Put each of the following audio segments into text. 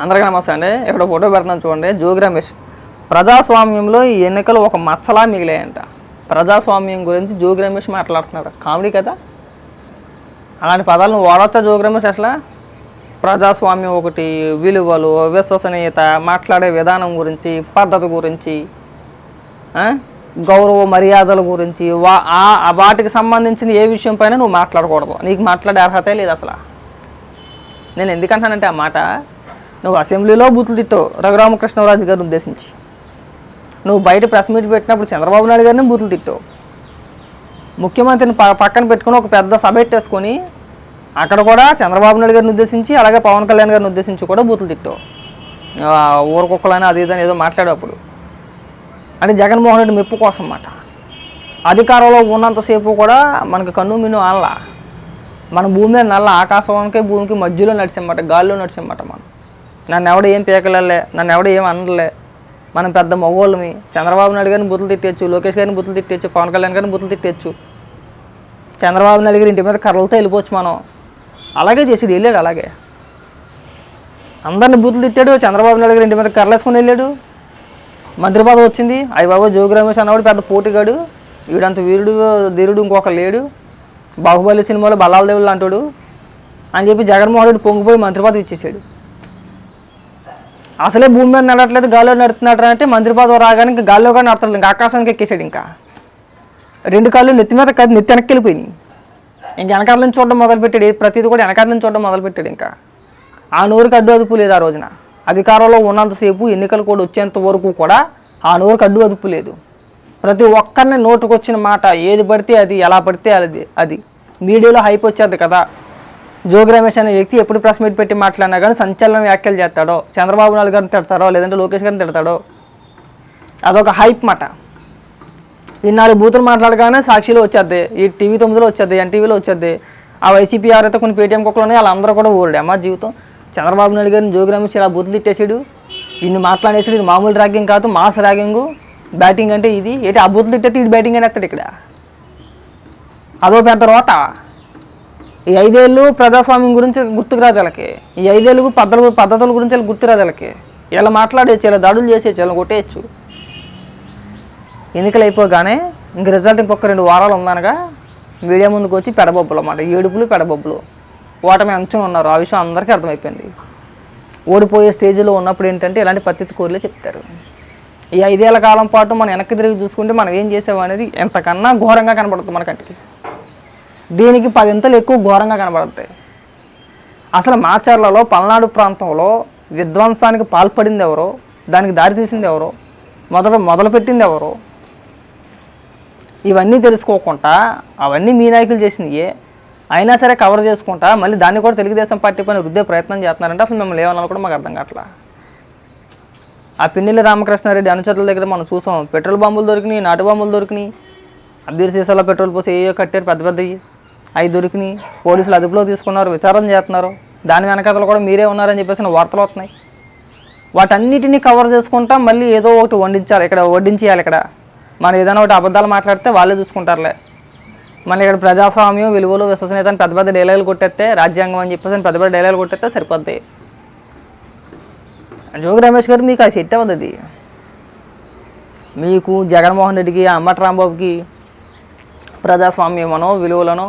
అందరికీ నమస్తే అండి. ఇక్కడ ఫోటో పెడుతున్నాను చూడండి. జోగి రమేష్ ప్రజాస్వామ్యంలో ఈ ఎన్నికలు ఒక మచ్చలా మిగిలాయంట. ప్రజాస్వామ్యం గురించి జోగి రమేష్ మాట్లాడుతున్నాడు కామెడీ కదా? అలాంటి పదాలను వాడచ్చా జోగి రమేష్ అసలు? ప్రజాస్వామ్యం ఒకటి విలువలు విశ్వసనీయత మాట్లాడే విధానం గురించి పద్ధతి గురించి గౌరవ మర్యాదల గురించి వా ఆ- వాటికి సంబంధించిన ఏ విషయం పైన నువ్వు మాట్లాడకూడదు. నీకు మాట్లాడే అర్హతే లేదు అసలు. నేను ఎందుకంటానంటే ఆ మాట నువ్వు అసెంబ్లీలో బూతులు తిట్టావు. రఘురామకృష్ణరాజు గారిని ఉద్దేశించి. నువ్వు బయట ప్రెస్ మీట్ పెట్టినప్పుడు చంద్రబాబు నాయుడు గారిని బూతులు తిట్టావు. ముఖ్యమంత్రిని పక్కన పెట్టుకుని ఒక పెద్ద సభ పెట్టేసుకొని అక్కడ కూడా చంద్రబాబు నాయుడు గారిని ఉద్దేశించి అలాగే పవన్ కళ్యాణ్ గారిని ఉద్దేశించి కూడా బూతులు తిట్టావు. ఊరకొక్కలని అది ఇది అని ఏదో మాట్లాడేటప్పుడు అంటే జగన్మోహన్ రెడ్డి మెప్పు కోసం అన్నమాట. అధికారంలో ఉన్నంతసేపు కూడా మనకి కన్ను మిన్ను ఆనలా. మన భూమి మీద నల్ల ఆకాశానికి భూమికి మధ్యలో నడిచామాట గాల్లో నడిచామాట మనం. నన్ను ఎవడ ఏం పీకలలే నన్ను ఎవడ ఏం అనలే. మనం పెద్ద మగవాళ్ళమి చంద్రబాబు నాయుడు గారిని బుద్ధులు తిట్టచ్చు లోకేష్ గారిని బుద్ధులు తిట్టచ్చు పవన్ కళ్యాణ్ గారిని బుద్ధులు తిట్టచ్చు చంద్రబాబు నాయుడు గారి ఇంటి మీద కర్రలతో వెళ్ళిపోవచ్చు మనం. అలాగే చేసాడు వెళ్ళాడు అలాగే. అందరిని బూతులు తిట్టాడు చంద్రబాబు నాయుడు గారి ఇంటి మీద కర్రలేసుకొని వెళ్ళాడు. మంత్రి పదవి వచ్చింది. అయ్య బాబా జోగి రమేష్ అన్నవాడు పెద్ద పోటీగాడు. వీడంత వీరుడు ధీరుడు ఇంకొక లేడు. బాహుబలి సినిమాలో బలాల దేవుళ్ళు అంటాడు అని చెప్పి జగన్మోహన్ రెడ్డి పొంగిపోయి మంత్రి పదవి ఇచ్చేసాడు. అసలే భూమి మీద నడట్లేదు గాల్లో నడుతున్నాడు అంటే మంత్రి పదవి రాగానే ఇంకా గాల్లో కూడా నడతలేదు ఇంకా ఆకాశానికి ఎక్కేసాడు ఇంకా. రెండు కాళ్ళు నెత్తి మీద కాదు నెత్తి వెనక్కి వెళ్ళిపోయినాయి. ఇంక వెనకాల నుంచి చూడడం మొదలుపెట్టాడు ప్రతిదీ కూడా వెనకాల నుంచి చూడడం మొదలుపెట్టాడు ఇంకా. ఆ నోరుకి అడ్డు అదుపు లేదు ఆ రోజున. అధికారంలో ఉన్నంతసేపు ఎన్నికలు కూడా వచ్చేంత వరకు కూడా ఆ నోరుకి అడ్డు అదుపు లేదు. ప్రతి ఒక్కరిని నోటుకు వచ్చిన మాట ఏది పడితే అది ఎలా పడితే అది అది. మీడియాలో హైప్ వచ్చేది కదా. జోగి రమేష్ అనే వ్యక్తి ఎప్పుడు ప్రెస్ మీట్ పెట్టి మాట్లాడినా కానీ సంచలన వ్యాఖ్యలు చేస్తాడో చంద్రబాబు నాయుడు గారిని తిడతాడో లేదంటే లోకేష్ గారిని తిడతాడో అదొక హైప్ మాట. ఈ నాలుగు బూతులు మాట్లాడగానే సాక్షిలో వచ్చేద్ది ఈ టీవీ తొమ్మిదిలో వచ్చేద్ది ఎన్టీవీలో వచ్చేద్ది ఆ వైసీపీ ఎవరైతే కొన్ని పేటీఎం కుక్కలు ఉన్నాయి వాళ్ళందరూ కూడా ఊరడే. అమ్మా జీవితం. చంద్రబాబు నాయుడు గారిని జోగి రమేష్ ఇలా బూతులు తిట్టేసాడు ఇన్ని మాట్లాడేసాడు ఇది మామూలు ర్యాగింగ్ కాదు మాస్ ర్యాగింగ్ బ్యాటింగ్ అంటే ఇది. ఏంటి ఆ బూతులు తిట్టేది ఇది బ్యాటింగ్ అని ఇక్కడ. అదో పెద్ద రోత. ఈ ఐదేళ్ళు ప్రజాస్వామ్యం గురించి గుర్తుకు వీళ్ళకి. ఈ ఐదేళ్ళు పద్ధతుల పద్ధతుల గురించి వీళ్ళకి గుర్తురాదు వీళ్ళకి. ఇలా మాట్లాడేయచ్చు ఇలా దాడులు చేసేయచ్చు ఇలా కొట్టేయచ్చు. ఎన్నికలు అయిపోగానే ఇంక రిజల్ట్ ఇంకొక రెండు వారాలు ఉందనగా మీడియా ముందుకు వచ్చి పెడబొబ్బులు అన్నమాట. ఏడుపులు పెడబొబ్బులు. ఓటమి అంచం ఉన్నారు. ఆ విషయం అందరికీ అర్థమైపోయింది. ఓడిపోయే స్టేజ్లో ఉన్నప్పుడు ఏంటంటే ఇలాంటి పద్ధతి కోరిలే చెప్తారు. ఈ ఐదేళ్ళ కాలం పాటు మనం వెనక్కి తిరిగి చూసుకుంటే మనం ఏం చేసామనేది ఎంతకన్నా ఘోరంగా కనబడుతుంది మన కంటికి. దీనికి పదింతలు ఎక్కువ ఘోరంగా కనబడతాయి. అసలు మాచర్లలో పల్నాడు ప్రాంతంలో విధ్వంసానికి పాల్పడింది ఎవరో దానికి దారి తీసింది ఎవరో మొదట మొదలుపెట్టింది ఎవరో ఇవన్నీ తెలుసుకోకుండా అవన్నీ మీ నాయకులు చేసినయే అయినా సరే కవర్ చేసుకుంటా మళ్ళీ దాన్ని కూడా తెలుగుదేశం పార్టీ పైన రుద్దే ప్రయత్నం చేస్తున్నారంటే అసలు మిమ్మల్ని ఏమన్నా కూడా మాకు అర్థం కావట్లా. ఆ పిన్నెల్లి రామకృష్ణారెడ్డి అనుచరుల దగ్గర మనం చూసాం పెట్రోల్ బాంబులు దొరికినాయి నాటు బాంబులు దొరికినాయి అబ్బీర్ సీసాలో పెట్రోల్ పోసి ఏయో కట్టారు పెద్ద పెద్దవి అవి దొరికినాయి పోలీసులు అదుపులో తీసుకున్నారు విచారణ చేస్తున్నారు. దాని వెనకాతలు కూడా మీరే ఉన్నారని చెప్పేసి వార్తలు వస్తున్నాయి. వాటన్నిటిని కవర్ చేసుకుంటా మళ్ళీ ఏదో ఒకటి వండించాలి. ఇక్కడ వడ్డించేయాలి ఇక్కడ. మనం ఏదైనా ఒకటి అబద్ధాలు మాట్లాడితే వాళ్ళే చూసుకుంటారులే. మళ్ళీ ఇక్కడ ప్రజాస్వామ్యం విలువలు విశ్వసనీయత అని పెద్ద పెద్ద డైలాగులు కొట్టేస్తే రాజ్యాంగం అని చెప్పేసి పెద్ద పెద్ద డైలాగులు కొట్టేస్తే సరిపోద్ది. జోగి రమేష్ గారు మీకు అది సెట్ అవ్వదు అది. మీకు జగన్మోహన్ రెడ్డికి అమ్మటి రాంబాబుకి ప్రజాస్వామ్యమనో విలువలను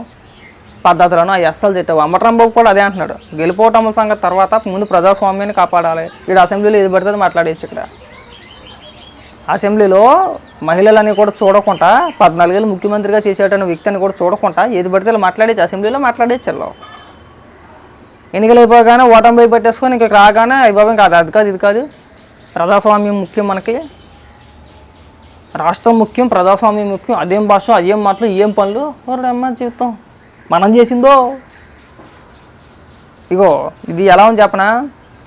పద్ధతులను అవి అస్సలు చెప్పావు అమ్మటరంబాబు కూడా అదే అంటున్నాడు. గెలిపోవటం సంగతి తర్వాత ముందు ప్రజాస్వామ్యాన్ని కాపాడాలి. ఇక్కడ అసెంబ్లీలో ఏది పడితే మాట్లాడేచ్చు మాట్లాడేయచ్చు ఇక్కడ. అసెంబ్లీలో మహిళలని కూడా చూడకుండా పద్నాలుగేళ్ళు ముఖ్యమంత్రిగా చేసేటన్న వ్యక్తిని కూడా చూడకుండా ఏది పడితే మాట్లాడేచ్చు అసెంబ్లీలో మాట్లాడేచ్చు ఎన్నికలు అయిపోగానే ఓటమి పోయి పెట్టేసుకొని ఇంక రాగానే అయిపోయి కాదు అది కాదు ఇది కాదు. ప్రజాస్వామ్యం ముఖ్యం మనకి. రాష్ట్రం ముఖ్యం ప్రజాస్వామ్యం ముఖ్యం. అదేం భాష అదేం మాటలు ఏం పనులు? అమ్మ జీవితం. మనం చేసిందో? ఇగో ఇది ఎలా ఉంది చెప్పనా?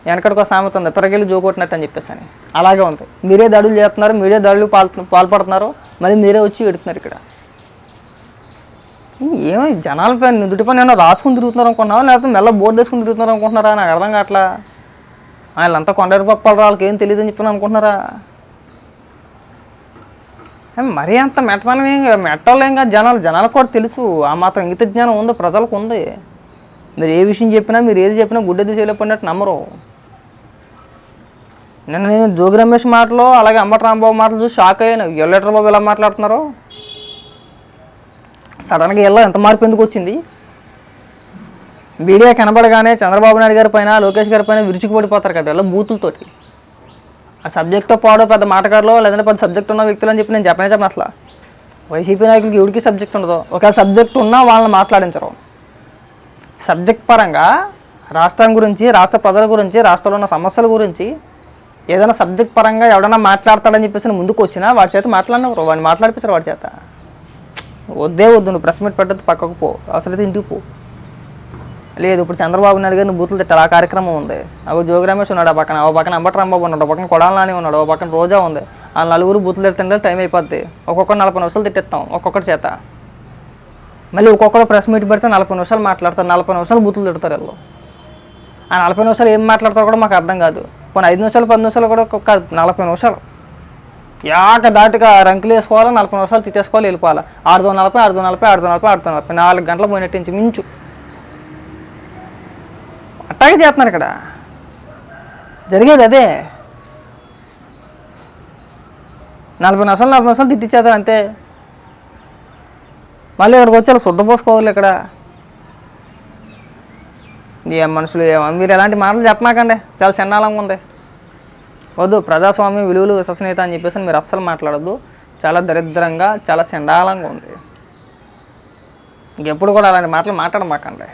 వెనకడికో సామెత ఉంది. పిరగెళ్ళి జోకొట్టినట్టు అని చెప్పేసి అని. అలాగే ఉంది. మీరే దాడులు చేస్తున్నారు మీరే దాడులు పాల్ పాల్పడుతున్నారు మళ్ళీ మీరే వచ్చి ఎడుతున్నారు ఇక్కడ. ఏమో జనాల పైన నుదుటి పైన ఏమన్నా రాసుకుని తిరుగుతున్నారు అనుకున్నావా లేకపోతే మెల్ల బోర్డు వేసుకుని తిరుగుతున్నారు అనుకుంటున్నారా? నాకు అర్థం కావట్లా. వాళ్ళంతా కొండరి పప్పాలు వాళ్ళకి ఏం తెలియదు అని చెప్పి అనుకుంటున్నారా? మరీ అంత మెట్టడం ఏం మెట్టలేం కాదు. జనాలు జనాలకు కూడా తెలుసు. ఆ మాత్రం ఇంగిత జ్ఞానం ఉంది ప్రజలకు ఉంది. మీరు ఏ విషయం చెప్పినా మీరు ఏది చెప్పినా గుడ్డది చేయలేకపోయినట్టు నమ్మరు. నిన్న నేను జోగి రమేష్ మాటలు అలాగే అంబటి రాంబాబు మాటలు చూసి షాక్ అయ్యాను. ఎల్లెటర్ బాబు ఎలా మాట్లాడుతున్నారు? సడన్గా ఎల్లో ఎంత మార్పు ఎందుకు వచ్చింది? మీడియా కనబడగానే చంద్రబాబు నాయుడు గారి పైన లోకేష్ గారి పైన విరుచుకుపడిపోతారు కదా ఎలా బూతులతోటి. ఆ సబ్జెక్ట్తో పాడు పెద్ద మాటగారులో లేదంటే పెద్ద సబ్జెక్ట్ ఉన్న వ్యక్తులు అని చెప్పి నేను చెప్పనే చెప్పను అసలు. వైసీపీ నాయకులకి ఎవరికి సబ్జెక్ట్ ఉండదు. ఒకవేళ సబ్జెక్ట్ ఉన్నా వాళ్ళని మాట్లాడించరు. సబ్జెక్ట్ పరంగా రాష్ట్రం గురించి రాష్ట్ర ప్రజల గురించి రాష్ట్రంలో ఉన్న సమస్యల గురించి ఏదైనా సబ్జెక్ట్ పరంగా ఎవడన్నా మాట్లాడతాడని చెప్పేసి ముందుకు వచ్చినా వాడి చేత మాట్లాడినప్పుడు వాడిని మాట్లాడిపించారు వాడి చేత. వద్దే వద్దు నువ్వు ప్రెస్ మీట్ పెట్టద్దు పక్కకు పో. అసలు ఇంటికి పో. లేదు ఇప్పుడు చంద్రబాబు నాయుడు గారిని బూతులు తిట్టాలి. ఆ కార్యక్రమం ఉంది. అవి జోగి రమేష్ ఉన్నాడు ఆ పక్కన. ఓ పక్కన అంబటరాంబాబు ఉన్నాడు ఓ పక్కన కొడాల నాని ఉన్నాడు ఓ పక్కన రోజా ఉంది. ఆ నలుగురు బూతులు తిడుతుంటే టైం అయిపోద్ది. ఒక్కొక్కరు నలభై నిమిషాలు తిట్టిస్తాం ఒక్కొక్కటి చేత. మళ్ళీ ఒక్కొక్కరు ప్రెస్ మీట్ పెడితే నలభై నిమిషాలు మాట్లాడతారు నలభై నిమిషాలు బూతులు తిడతారు వీళ్ళు. ఆ నలభై నిమిషాలు ఏం మాట్లాడతారో కూడా మాకు అర్థం కాదు. కొన్ని ఐదు నిమిషాలు పది నిమిషాలు కూడా కాదు నలభై నిమిషాలు. యాక దాటిగా రంకులు వేసుకోవాలి నలభై నిమిషాలు తిట్టేసుకోవాలి వెళ్ళిపోవాలి. ఆరుదో నలభై ఆరుదో నలభై ఆరుదో నలభై ఆరుదో నలభై నాలుగు గంటలు పోయినట్టు ఇంచు మించు అట్టాగే చేస్తున్నారు ఇక్కడ. జరిగేది అదే. నలభై నిమిషాలు నలభై నిమిషాలు తిట్టించేస్తారు అంతే. మళ్ళీ ఇక్కడికి వచ్చి అలా శుద్ధ పోసుకోవాలి ఇక్కడ. ఏం మనుషులు ఏమో మీరు ఎలాంటి మాటలు చెప్పమాకండి. చాలా చిన్నాలంగా ఉంది. వద్దు ప్రజాస్వామ్యం విలువలు విశ్వసనీయత అని చెప్పేసి మీరు అస్సలు మాట్లాడద్దు. చాలా దరిద్రంగా చాలా చండాలంగా ఉంది. ఇంకెప్పుడు కూడా అలాంటి మాటలు మాట్లాడమాకండి.